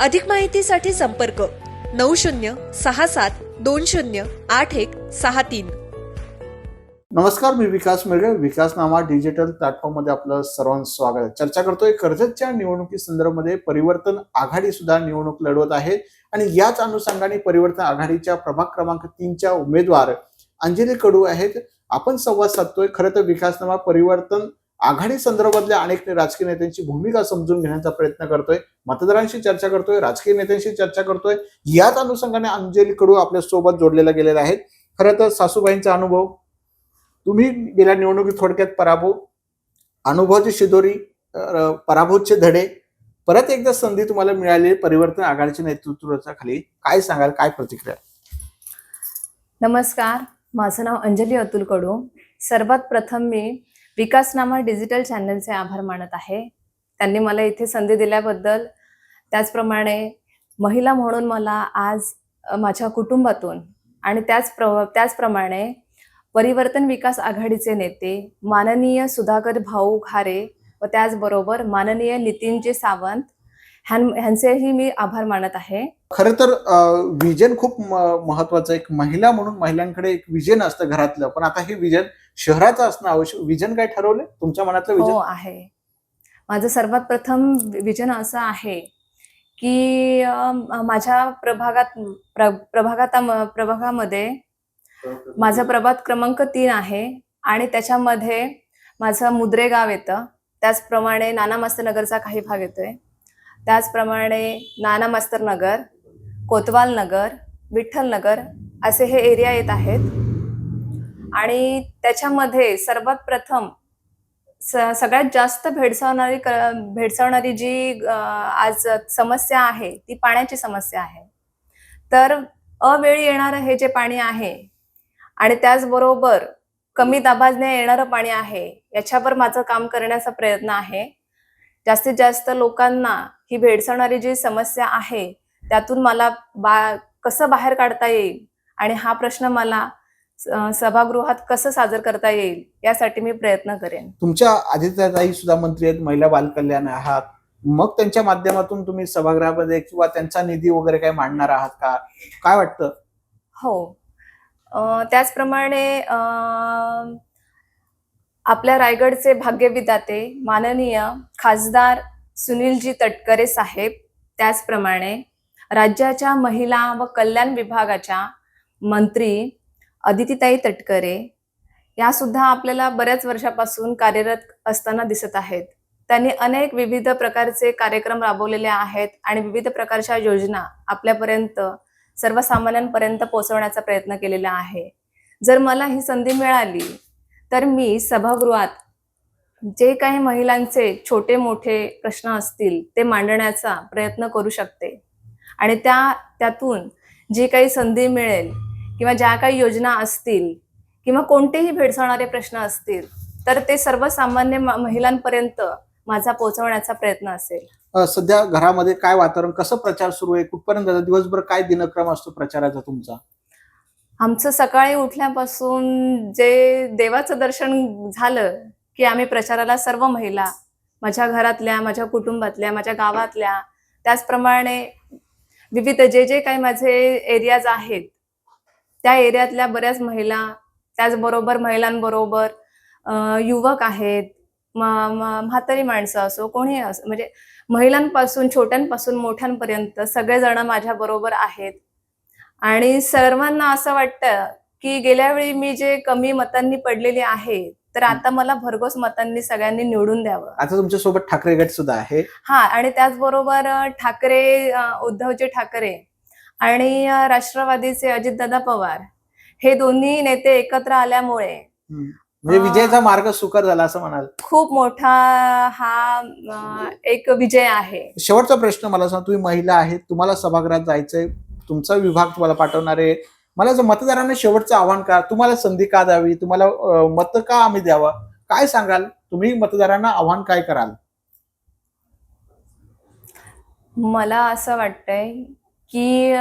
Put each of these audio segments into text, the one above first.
अधिक माहितीसाठी संपर्क नऊ शून्य सहा सात दोन शून्य आठ एक सहा तीन. नमस्कार मी विकास मिरगे विकासनामा डिजिटल प्लॅटफॉर्ममध्ये आपलं सर्वांचं स्वागत आहे. चर्चा करतोय कर्जतच्या निवडणुकी संदर्भामध्ये परिवर्तन आघाडी सुद्धा निवडणूक लढवत आहे. आणि याच अनुषंगाने परिवर्तन आघाडीच्या प्रभाग क्रमांक तीनच्या उमेदवार अंजली कडू आहेत. आपण संवाद साधतोय. खरं तर विकासनामा परिवर्तन आघाडी संदर्भातल्या अनेक राजकीय नेत्यांची भूमिका समजून घेण्याचा प्रयत्न करतोय मतदारांशी चर्चा करतोय राजकीय नेत्यांशी चर्चा करतोय. याच अनुषंगाने अंजली कडू आपल्यासोबत जोडलेला गेलेला आहे खरं तर सासूबाईंचा अनुभव तुम्ही गेल्या निवडणुकीत थोडक्यात पराभव अनुभवाची शिदोरी पराभूतचे धडे परत एकदा संधी तुम्हाला मिळाली परिवर्तन आघाडीच्या नेतृत्वाच्या खाली. काय सांगाल काय प्रतिक्रिया? नमस्कार माझं नाव अंजली अतुल कडू. सर्वात प्रथम मी विकासनामा डिजिटल चॅनलचे आभार मानत आहे. त्यांनी मला इथे संधी दिल्याबद्दल त्याचप्रमाणे महिला म्हणून मला आज माझ्या कुटुंबातून आणि त्याच प्र त्याचप्रमाणे परिवर्तन विकास आघाडीचे नेते माननीय सुधाकर भाऊ खारे व त्याचबरोबर माननीय नितीनजी सावंत ह्यां ह्यांचेही मी आभार मानत आहे. खरं तर विजन खूप म- महत्वाचं एक महिला म्हणून महिलांकडे एक विजन असतं घरातलं. पण आता हे विजन शहराचं असणं आवश्यक विजन काय ठरवलंय? तुमच्या मनातलं हो विजन? आहे. माझं सर्वात प्रथम विजन असं आहे की माझ्या प्रभागात प्र प्रभागात प्रभागामध्ये माझा प्रभाग क्रमांक तीन आहे आणि त्याच्यामध्ये माझं मुद्रे गाव येतं. त्याचप्रमाणे नाना मास्तर नगरचा काही भाग येतोय. त्याचप्रमाणे नाना मास्तर नगर कोतवाल नगर विठ्ठल नगर असे हे एरिया येत आहेत. आणि त्याच्यामध्ये सर्वात प्रथम सगळ्यात जास्त भेडसावणारी भेडसावणारी जी आज समस्या आहे ती पाण्याची समस्या आहे. तर अवेळी येणारं हे जे पाणी आहे आणि त्याचबरोबर कमी दाबाने येणारं पाणी आहे याच्यावर माझं काम करण्याचा प्रयत्न आहे. जास्तीत जास्त लोकांना ही भेडसावणारी जी समस्या आहे त्यातून मला बा कसं बाहेर काढता येईल? आणि हा प्रश्न मला सभागृहात कसं सादर करता येईल यासाठी मी प्रयत्न करेन. तुमच्या आदित्यताई सुद्धा मंत्री आहेत महिला बालकल्याण आहात. मग त्यांच्या माध्यमातून तुम्ही सभागृहामध्ये किंवा त्यांचा निधी वगैरे काय मांडणार आहात का? काय वाटतं? हो. त्याचप्रमाणे आपल्या रायगडचे भाग्यविधाते माननीय खासदार सुनीलजी तटकरे साहेब त्याचप्रमाणे राज्याच्या महिला व कल्याण विभागाच्या मंत्री अदितीताई तटकरे या सुद्धा आपल्याला बऱ्याच वर्षापासून कार्यरत असताना दिसत आहेत. त्यांनी अनेक विविध प्रकारचे कार्यक्रम राबवलेले आहेत आणि विविध प्रकारच्या योजना आपल्यापर्यंत सर्वसामान्यांपर्यंत पोहोचवण्याचा प्रयत्न केलेला आहे. जर मला ही संधी मिळाली तर मी सभागृहात जे काही महिलांचे छोटे मोठे प्रश्न असतील ते मांडण्याचा प्रयत्न करू शकते. आणि त्या त्यातून जी काही संधी मिळेल किंवा ज्या काही योजना असतील किंवा कोणतेही भेडसावणारे प्रश्न असतील तर ते सर्वसामान्य महिलांपर्यंत माझा पोहोचवण्याचा प्रयत्न असेल. सध्या घरामध्ये काय वातावरण कसं प्रचार सुरू आहे? कुठपर्यंत? दिवसभर काय दिनक्रम असतो प्रचाराचा तुमचा? आमचं सकाळी उठल्यापासून जे देवाचं दर्शन झालं की आम्ही प्रचाराला सर्व महिला माझ्या घरातल्या माझ्या कुटुंबातल्या माझ्या गावातल्या त्याचप्रमाणे विविध जे जे काही माझे एरियाज आहेत त्या एरियातल्या बऱ्याच महिला त्याचबरोबर महिलांबरोबर युवक आहेत म्हातारी माणसं असो कोणी असो म्हणजे महिलांपासून छोट्यांपासून मोठ्यांपर्यंत सगळेजण माझ्या बरोबर आहेत. आणि सर्वांना असं वाटतं की गेल्या वेळी मी जे कमी मतांनी पडलेली आहे तर आता मला भरघोस मतांनी सगळ्यांनी निवडून द्यावं. आता तुमच्यासोबत ठाकरे गट सुद्धा आहे. हा आणि त्याचबरोबर ठाकरे उद्धवजी ठाकरे आणि राष्ट्रवादीचे अजितदादा पवार हे दोन्ही नेते एकत्र आल्यामुळे. म्हणजे विजयाचा मार्ग सुकर झाला असं म्हणाल. खूप मोठा हा एक विजय आहे. शेवटचा प्रश्न मला सांग तुम्ही महिला आहेत तुम्हाला सभागृहात जायचंय तुमचा विभाग तुम्हाला पाठवणार आहे. मला जर मतदारांना शेवटचं आव्हान का तुम्हाला संधी का द्यावी तुम्हाला मत का आम्ही द्यावं? काय सांगाल? तुम्ही मतदारांना आव्हान काय कराल? मला असं वाटतंय की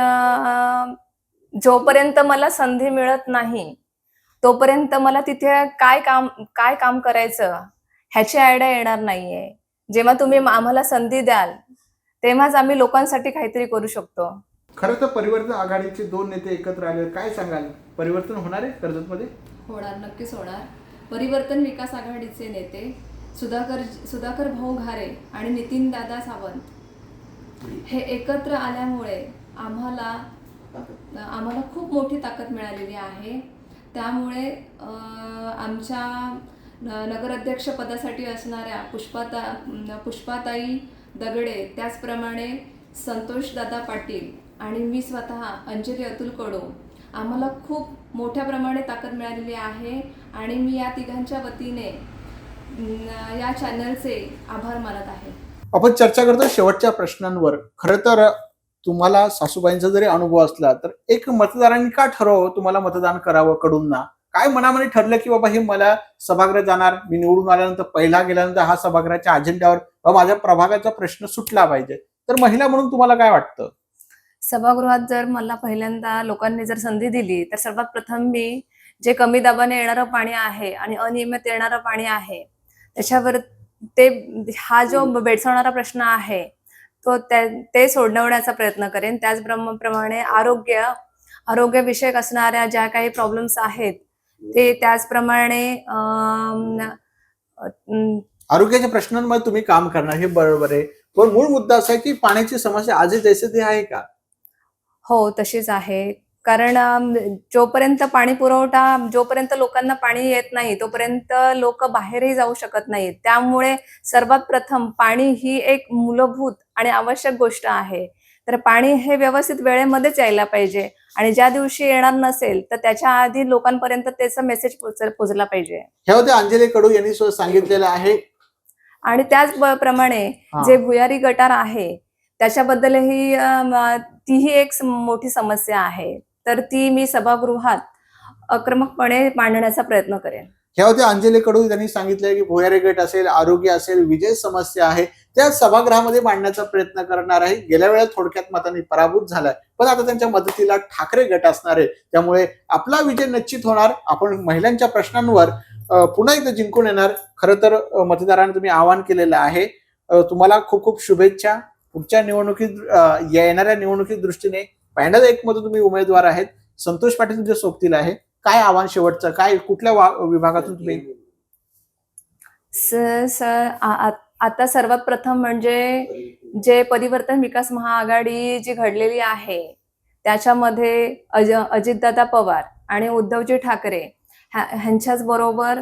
जोपर्यंत मला संधी मिळत नाही तोपर्यंत मला तिथे काय काम काय काम करायचं ह्याची आयडिया येणार नाहीये. जेव्हा तुम्ही आम्हाला संधी द्याल तेव्हाच आम्ही लोकांसाठी काहीतरी करू शकतो. खरं तर परिवर्तन आघाडीचे दोन नेते एकत्र आले काय सांगाल? परिवर्तन होणार आहे कर्जतमध्ये? होणार नक्कीच होणार. परिवर्तन विकास आघाडीचे नेते सुधाकर सुधाकर भाऊ घारे आणि नितीन दादा सावंत हे एकत्र आल्यामुळे आम्हाला आम्हाला खूप मोठी ताकद मिळालेली आहे. त्यामुळे आमच्या न- नगराध्यक्ष पदासाठी असणाऱ्या पुष्पाता पुष्पाताई दगडे त्याचप्रमाणे संतोषदादा पाटील आणि मी स्वतः अंजली अतुल कडू आम्हाला खूप मोठ्या प्रमाणे ताकद मिळालेली आहे आणि मी या तिघांच्या वतीने या चॅनलचे आभार मानत आहे. आपण चर्चा करतो शेवटच्या प्रश्नांवर. खरं तर तुम्हाला सासूबाईंचा जरी अनुभव असला तर एक मतदारांनी का ठरवावं? तुम्हाला मतदान करावं कडून ना? काय मनामध्ये ठरलं की बाबा हे मला सभागृह जाणार? मी निवडून आल्यानंतर पहिला गेल्यानंतर हा सभागृहाच्या अजेंड्यावर माझ्या प्रभागाचा प्रश्न सुटला पाहिजे. तर महिला म्हणून तुम्हाला काय वाटतं? सभागृहात जर मला पहिल्यांदा लोकांनी जर संधी दिली तर सर्वात प्रथम मी जे कमी दाबाने येणारं पाणी आहे आणि अनियमित येणारं पाणी आहे त्याच्यावर ते हा जो भेडसावणारा प्रश्न आहे तो ते सोडवण्याचा प्रयत्न करेन. त्याचप्रमाणे आरोग्य आरोग्यविषयक असणाऱ्या ज्या काही प्रॉब्लेम्स आहेत ते त्याचप्रमाणे आरोग्याच्या प्रश्नांमध्ये तुम्ही काम करणार हे बरोबर आहे. पण मूळ मुद्दा असा आहे की पाण्याची समस्या आजही जैसे ते आहे का? हो तशीच आहे. कारण जोपर्यंत पाणी पुरवठा जोपर्यंत लोकांना पाणी येत नाही तोपर्यंत लोक बाहेरही जाऊ शकत नाहीत. त्यामुळे सर्वात प्रथम पाणी ही एक मूलभूत आणि आवश्यक गोष्ट आहे. तर पाणी हे व्यवस्थित वेळेमध्येच यायला पाहिजे आणि ज्या दिवशी येणार नसेल तर त्याच्या आधी लोकांपर्यंत त्याचा मेसेज पोचला पाहिजे. हे होते अंजली कडू यांनी सांगितलेलं आहे. आणि त्याच ब- प्रमाणे हा. जे भुयारी गटार आहे त्याच्याबद्दलही तीही एक मोठी समस्या आहे. तर ती मी सभागृहात आक्रमकपणे मांडण्याचा प्रयत्न करेन. ह्या होते अंजलीकडून त्यांनी सांगितलं की भुयारी गट असेल आरोग्य असेल विजय समस्या आहे. त्या सभागृहामध्ये मांडण्याचा प्रयत्न करणार आहे. गेल्या वेळेला थोडक्यात मतांनी पराभूत झालाय. पण आता त्यांच्या मदतीला ठाकरे गट असणार आहे. त्यामुळे आपला विजय निश्चित होणार. आपण महिलांच्या प्रश्नांवर पुन्हा एकदा जिंकून येणार. खरं तर मतदारांना तुम्ही आवाहन केलेलं आहे. तुम्हाला खूप खूप शुभेच्छा. पुढच्या निवडणुकीत येणाऱ्या निवडणुकीत दृष्टीने पॅनल एक मध्ये तुम्ही उमेदवार आहेत. संतोष पाटील तुमच्या सोबतील आहे. काय आव्हान शेवटचं? काय कुठल्या वा- विभागातून तुम्ही? सर आता सर्वात प्रथम म्हणजे जे परिवर्तन विकास महाआघाडी जी घडलेली आहे त्याच्यामध्ये अज अजितदादा पवार आणि उद्धवजी ठाकरे ह्यांच्याच बरोबर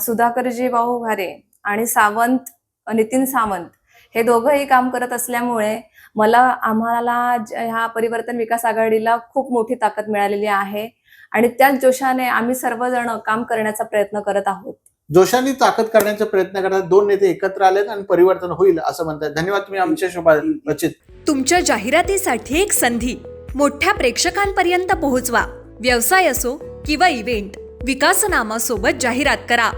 सुधाकरजी भाऊ घारे आणि सावंत नितीन सावंत हे दोघंही काम करत असल्यामुळे मला आम्हाला ह्या परिवर्तन विकास आघाडीला खूप मोठी ताकद मिळालेली आहे. आणि त्याच जोशाने आम्ही सर्वजण काम करण्याचा प्रयत्न करत आहोत. जोशांनी ताकद करण्याचा प्रयत्न करतात दोन नेते एकत्र आलेत आणि परिवर्तन होईल असं म्हणतात. धन्यवाद तुम्ही आमच्या शोभा रचित तुमच्या जाहिरातीसाठी एक संधी. मोठ्या प्रेक्षकांपर्यंत पोहोचवा. व्यवसाय असो किंवा इव्हेंट विकासनामा सोबत जाहिरात करा.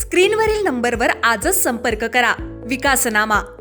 स्क्रीनवरील नंबरवर आजच संपर्क करा. विकासनामा.